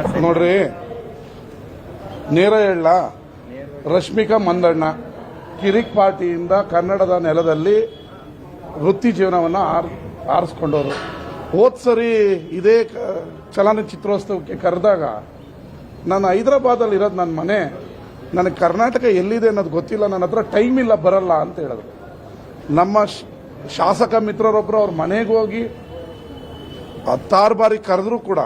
ಅದು. ನೋಡ್ರಿ. ನೇರ ಹೇಳ. ರಶ್ಮಿಕಾ ಮಂದಣ್ಣ, ಕಿರಿಕ್ ಪಾರ್ಟಿಯಿಂದ ಕನ್ನಡದ ನೆಲದಲ್ಲಿ ವೃತ್ತಿ ಜೀವನವನ್ನು ಆರ್, ಆರಿಸ್ಕೊಂಡವರು. ಹೋದ್ ಸರಿ ಇದೇ ಚಲನಚಿತ್ರೋತ್ಸವಕ್ಕೆ ಕರೆದಾಗ ನಾನು ಹೈದರಾಬಾದಲ್ಲಿ ಇರೋದು ನನ್ನ ಮನೆ, ನನಗೆ ಕರ್ನಾಟಕ ಎಲ್ಲಿದೆ ಅನ್ನೋದು ಗೊತ್ತಿಲ್ಲ, ನನ್ನ ಹತ್ರ ಟೈಮ್ ಇಲ್ಲ, ಬರಲ್ಲ ಅಂತ ಹೇಳಿದ್ರು. ನಮ್ಮ ಶಾಸಕ ಮಿತ್ರರೊಬ್ಬರು ಅವ್ರ ಮನೆಗೆ ಹೋಗಿ ಹತ್ತಾರು ಬಾರಿ ಕರೆದ್ರೂ ಕೂಡ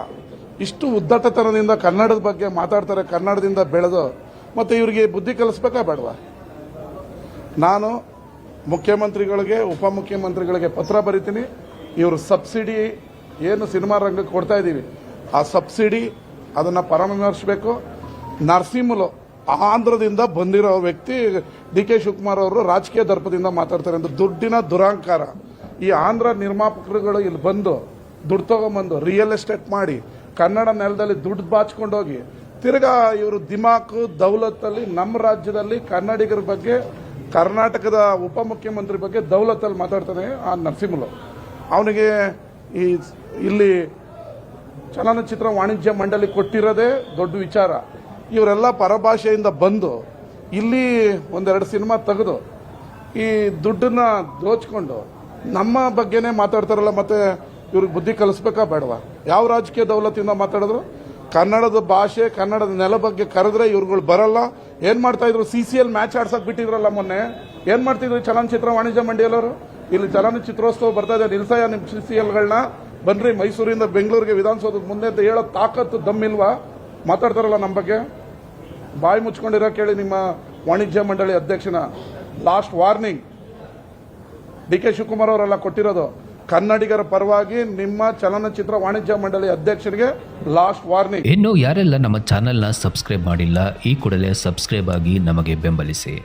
ಇಷ್ಟು ಉದ್ದಟತನದಿಂದ ಕನ್ನಡದ ಬಗ್ಗೆ ಮಾತಾಡ್ತಾರೆ, ಕನ್ನಡದಿಂದ ಬೆಳೆದು ಮತ್ತೆ ಇವರಿಗೆ ಬುದ್ಧಿ ಕಲಿಸ್ಬೇಕಾ ಬೇಡವಾ? ನಾನು ಮುಖ್ಯಮಂತ್ರಿಗಳಿಗೆ, ಉಪಮುಖ್ಯಮಂತ್ರಿಗಳಿಗೆ ಪತ್ರ ಬರಿತೀನಿ. ಇವರು ಸಬ್ಸಿಡಿ ಏನು ಸಿನಿಮಾ ರಂಗಕ್ಕೆ ಕೊಡ್ತಾ ಇದ್ದೀವಿ. ಆ ಸಬ್ಸಿಡಿ ಅದನ್ನು ಪರಾಮರ್ಶಿಸಬೇಕು. ನರಸಿಂಹಲು ಆಂಧ್ರದಿಂದ ಬಂದಿರೋ ವ್ಯಕ್ತಿ ಡಿ ಕೆ ಶಿವಕುಮಾರ್ ಅವರು ರಾಜಕೀಯ ದರ್ಪದಿಂದ ಮಾತಾಡ್ತಾರೆ ಅಂತ ದುಡ್ಡಿನ ದುರಾಂಕಾರ. ಈ ಆಂಧ್ರ ನಿರ್ಮಾಪಕರುಗಳು ಇಲ್ಲಿ ಬಂದು ದುಡ್ಡು ತಗೊಂಬಂದು ರಿಯಲ್ ಎಸ್ಟೇಟ್ ಮಾಡಿ ಕನ್ನಡ ನೆಲದಲ್ಲಿ ದುಡ್ಡು ಬಾಚ್ಕೊಂಡೋಗಿ ತಿರ್ಗಾ ಇವರು ದಿಮಾಕು, ದೌಲತ್ತಲ್ಲಿ ನಮ್ಮ ರಾಜ್ಯದಲ್ಲಿ ಕನ್ನಡಿಗರ ಬಗ್ಗೆ, ಕರ್ನಾಟಕದ ಉಪಮುಖ್ಯಮಂತ್ರಿ ಬಗ್ಗೆ ದೌಲತ್ತಲ್ಲಿ ಮಾತಾಡ್ತಾನೆ ಆ ನರಸಿಂಹಲು. ಅವನಿಗೆ ಈ ಇಲ್ಲಿ ಚಲನಚಿತ್ರ ವಾಣಿಜ್ಯ ಮಂಡಳಿ ಕೊಟ್ಟಿರೋದೇ ದೊಡ್ಡ ವಿಚಾರ. ಇವರೆಲ್ಲ ಪರಭಾಷೆಯಿಂದ ಬಂದು ಇಲ್ಲಿ ಒಂದೆರಡು ಸಿನಿಮಾ ತೆಗೆದು ಈ ದುಡ್ಡನ್ನ ದೋಚ್ಕೊಂಡು ನಮ್ಮ ಬಗ್ಗೆನೇ ಮಾತಾಡ್ತಾರಲ್ಲ, ಮತ್ತೆ ಇವ್ರಿಗೆ ಬುದ್ಧಿ ಕಲಿಸ್ಬೇಕಾ ಬೇಡವಾ? ಯಾವ ರಾಜಕೀಯ ದೌಲತ್ತಿಂದ ಮಾತಾಡಿದ್ರು? ಕನ್ನಡದ ಭಾಷೆ, ಕನ್ನಡದ ನೆಲ ಬಗ್ಗೆ ಕರೆದ್ರೆ ಇವ್ರುಗಳು ಬರಲ್ಲ. ಏನ್ ಮಾಡ್ತಾ ಇದ್ರು? ಸಿ ಸಿ ಎಲ್ ಮ್ಯಾಚ್ ಆಡ್ಸಕ್ ಬಿಟ್ಟಿದ್ರಲ್ಲ ಮೊನ್ನೆ. ಏನ್ ಮಾಡ್ತಿದ್ರು ಚಲನಚಿತ್ರ ವಾಣಿಜ್ಯ ಮಂಡಿಯಲ್ಲವರು ಇಲ್ಲಿ ಚಲನಚಿತ್ರೋತ್ಸವ ಬರ್ತಾ ಇದೆ. ನಿಲ್ಸಯ್ಯ, ನಿಮ್ ಸಿ ಸಿ ಎಲ್ಗಳನ್ನ ಬನ್ರಿ. ಮೈಸೂರಿಂದ ಬೆಂಗಳೂರಿಗೆ ವಿಧಾನಸೌಧದ ಮುಂದೆ ಅಂತ ಹೇಳೋ ತಾಕತ್ತು ದಮ್ಮಿಲ್ವಾ? ಮಾತಾಡ್ತಾರಲ್ಲ ನಮ್ಮ ಬಗ್ಗೆ. ಬಾಯಿ ಮುಚ್ಕೊಂಡಿರೋ ಕೇಳಿ ನಿಮ್ಮ ವಾಣಿಜ್ಯ ಮಂಡಳಿ ಅಧ್ಯಕ್ಷನ. Last warning D K Shivakumar ಅವರೆಲ್ಲ ಕೊಟ್ಟಿರೋದು. ಕನ್ನಡಿಗರ ಪರವಾಗಿ ನಿಮ್ಮ ಚಲನಚಿತ್ರ ವಾಣಿಜ್ಯ ಮಂಡಳಿ ಅಧ್ಯಕ್ಷರಿಗೆ ಲಾಸ್ಟ್ ವಾರ್ನಿಂಗ್. ಇನ್ನು ಯಾರೆಲ್ಲ ನಮ್ಮ ಚಾನೆಲ್ನ ಸಬ್ಸ್ಕ್ರೈಬ್ ಮಾಡಿಲ್ಲ, ಈ ಕೂಡಲೇ ಸಬ್ಸ್ಕ್ರೈಬ್ ಆಗಿ ನಮಗೆ ಬೆಂಬಲಿಸಿ.